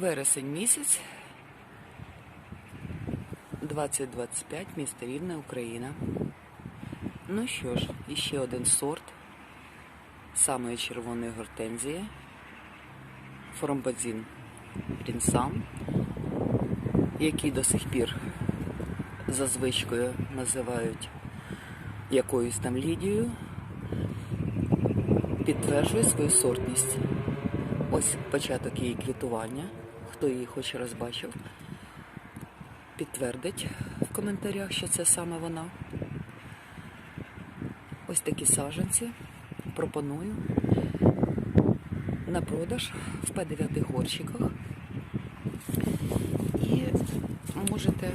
Вересень місяць 2025, місто Рівне, Україна. Ну що ж, іще один сорт самої червоної гортензії. Фромбазін Рінсам, який до сих пір за звичкою називають якоюсь там лідією, підтверджує свою сортність. Ось початок її квітування. Хто її хоч раз бачив, підтвердить в коментарях, що це саме вона. Ось такі саджанці пропоную на продаж в П9 горщиках. І можете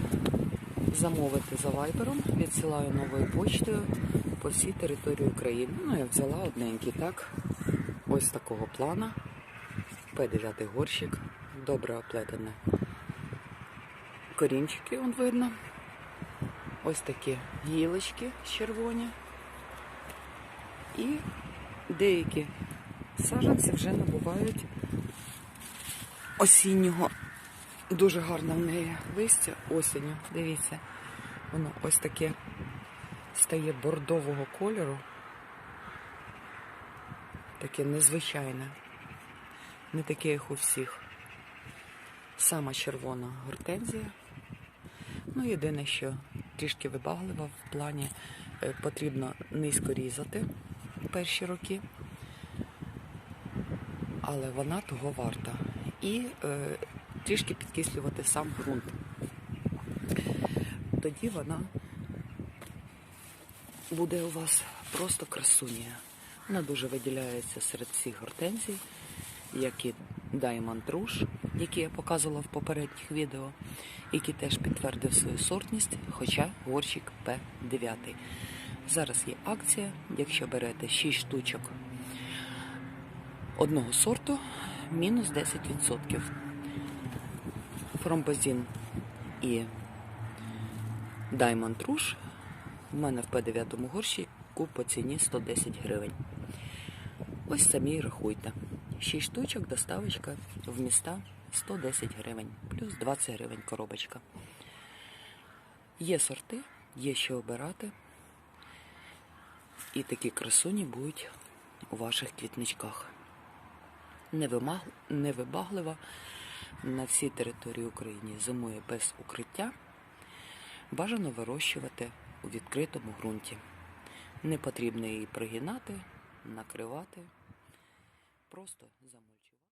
замовити за вайбером, відсилаю новою почтою по всій території України. Ну, я взяла одненький так, ось такого плана. П9 горщик, добре оплетене. Корінчики, он видно. Ось такі гілочки червоні. І деякі саджанці вже набувають осіннього. Дуже гарне в неї листя осінню. Дивіться, воно ось таке стає бордового кольору. Таке незвичайне. Не таке, як у всіх. Сама червона гортензія. Ну, єдине, що трішки вибаглива в плані е, потрібно низько різати перші роки, але вона того варта. І е, трішки підкислювати сам ґрунт. Тоді вона буде у вас просто красунія. Вона дуже виділяється серед всіх гортензій, як і Diamond Rouge, який я показувала в попередніх відео, який теж підтвердив свою сортність, хоча горщик П9. Зараз є акція, якщо берете 6 штучок одного сорту, мінус 10%. Фромбозін і Diamond Rouge в мене в П9 горщику по ціні 110 гривень. Ось самі рахуйте. 6 штучок, доставочка в міста 110 гривень, плюс 20 гривень коробочка. Є сорти, є що обирати. І такі красуні будуть у ваших квітничках. Невибаглива на всій території України зимує без укриття. Бажано вирощувати у відкритому ґрунті. Не потрібно її пригинати, накривати. Просто замульчувати.